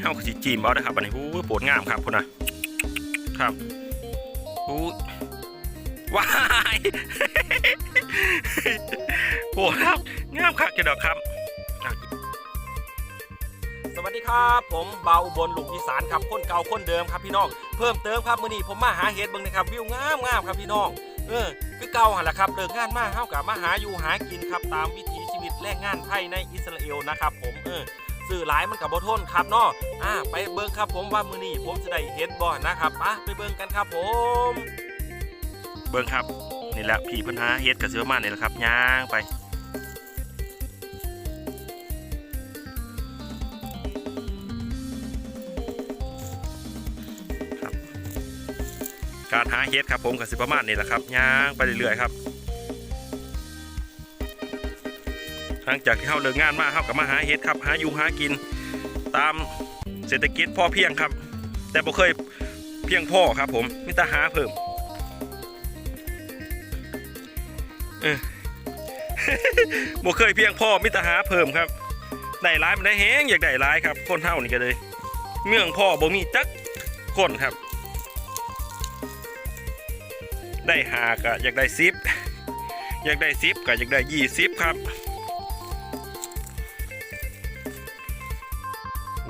เฮาก็สิจีมเอาเด้ครับอันนี้โอ้ปวดงามครับพุ่นนะครับโอ้ว้ายโอ้ครับงามคักจะดอกครับ สวัสดีครับผมเบาอุบลลูกอีสานครับคนเก่าคนเดิมครับพี่น้องเพิ่มเติมครับมื้อนี้ผมมาหาเห็ดเบิ่งนะครับวิวงามงามครับพี่น้องเออคือเก่าหันแหละครับเลิกงานมาเฮากับมาหาอยู่หากินครับตามวิถีชีวิตแรงงานไทยในอิสราเอลนะครับผมเออ สื่อหลายมันกับบ่ทนครับเนาะอ่าไปเบิ่งครับผมว่ามือนี้ผมจะได้เห็ดบ่นะครับไปไปเบิ่งกันครับผม เบิ่งครับนี่แหละพี่เพิ่นหาเฮ็ดกับเสือมานี่แหละครับย่างไปการหาเฮ็ดครับผมกับสิประมาณนี่แหละครับย่างไปเรื่อยๆครับ หลังจากที่เฮาเลิกงานมาเฮากับมาหาเฮ็ดครับ หาอยู่หากิน ตามเศรษฐกิจพอเพียงครับ แต่บ่เคยเพียงพ่อครับ ผมมีแต่หาเพิ่มเออบ่เคยเพียงพ่อมิตรหาเพิ่มครับได้ร้ายมันได้แฮงอยากได้ร้ายครับ คนเท่านี่ก็เลยเมืองพ่อบ่มีจักคนครับ ได้หากะอยากได้ซิปอยากได้ซิปกะอยากได้ยี่สิบครับ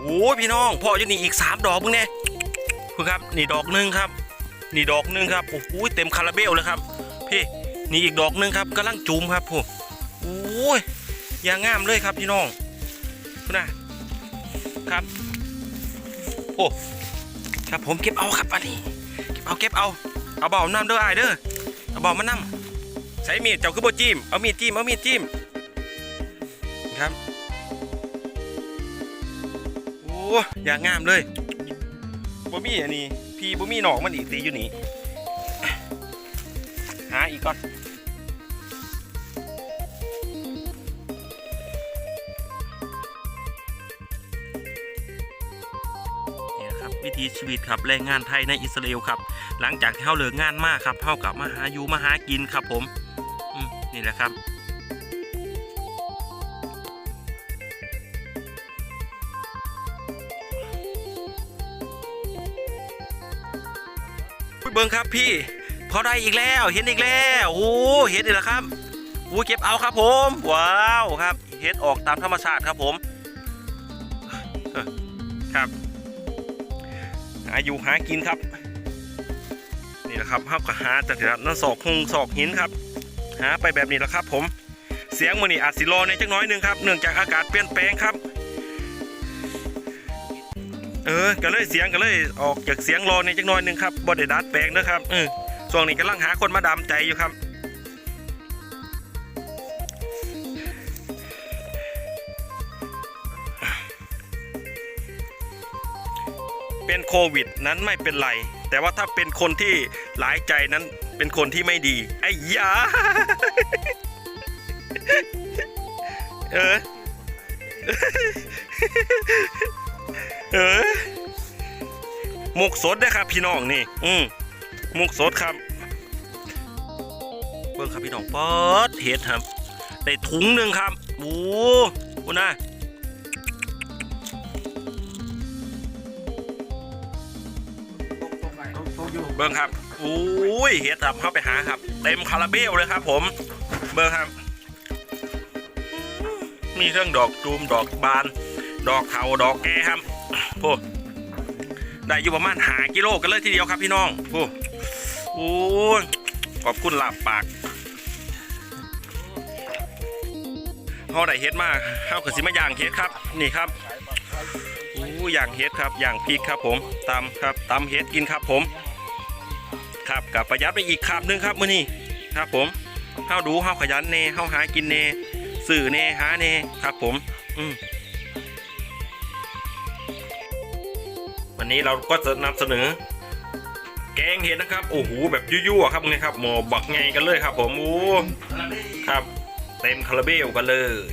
โอ้ยพี่น้องพ่ออยู่นี่อีกสามดอกมึงเนี่ยคุณครับนี่ดอกหนึ่งครับ นี่ดอกหนึ่งครับโอ้โหเต็มคาราเบลเลยครับ พี่นี่อีกดอกหนึงครับกำลังจูมครับผมโอ้ยอย่างงามเลยครับพี่น้องคุณนะครับโอ้ครับผมเก็บเอาครับอันนี้เก็บเอาเก็บเอาเอาเบาน้ำเด้อไอเด้อเอาเบามาน้ำใช้มีดเจ้าคือโบจิ้มเอามีดจิ้มเอามีดจิ้มครับ อ้อย่างงามเลยบ่มีอันนี้พี่บ่มีหนองมันอีกตีอยู่นี่หาอีกก่อนนี่นะครับวิถีชีวิตครับแรงงานไทยในอิสราเอลครับ หลังจากที่เขาเลิกงานมากครับเขากลับมาหาอยู่มาหากินครับผมมนี่แหละครับ เบิ้งครับพี่พอได้อีกแล้วเห็นอีกแล้วโอ้เห็นอีกแล้วครับโอ้เก็บเอาครับผม ว้าวครับเห็ดออกตามธรรมชาติครับผมครับหาอยู่หากินครับ นี่แหละครับห้าก็หาจากนั่นศอกหงศอกหินครับ หาไปแบบนี้แหละครับ ผมเสียงมือนี่อาจสิรอในจักน้อยหนึ่งครับเนื่องจากอากาศเปลี่ยนแปลงครับ เออก็เลยเสียงก็เลยออกจากเสียงรอในจักหน้อยหนึ่งครับบอดดัดแปลงนะครับเออช่วงนี้กำลังหาคนมาดามใจอยู่ครับเป็นโควิดนั้นไม่เป็นไร แต่ว่าถ้าเป็นคนที่หลายใจนั้นเป็นคนที่ไม่ดี ไอ้ยาเออ เออมุกสดนะครับ พี่น้องนี่ อืมมุกสดครับ เบิ่งครับพี่น้องปอดเห็ดครับได้ถุงหนึ่งครับโอ้โหนะเบิ่งครับโอ้ยเห็ดครับเข้าไปหาครับ เต็มคาราเบลเลยครับ ผม เบิ่งครับ มีเครื่องดอกจูมดอกบาน ดอกเทาดอกแก่ครับ พวกได้อยู่ประมาณหากิโลกันเลยทีเดียวครับพี่น้องโอ้โอ้ยขอบคุณหลับปากเขาได้เฮ็ดมากเขากับสิมาย่างเฮ็ดครับ นี่ครับโอ้ย่างเฮ็ดครับอย่างพริกครับผมตำครับตำเฮ็ดกินครับผม ครับกับประหยัดไปอีกคำหนึงครับมื้อนี้ครับผมเฮาดูเฮาขยันเน่เฮาหากินเน่สื่อเน่หาเน่ครับผม อืม วันนี้เราก็จะนำเสนอ แกงเห็ดนะครับ โอ้โหแบบยั่วๆครับนี่ครับหมอบักไงกันเลยครับ ผมโอ้ครับ เต็มคาราเบลกันเลย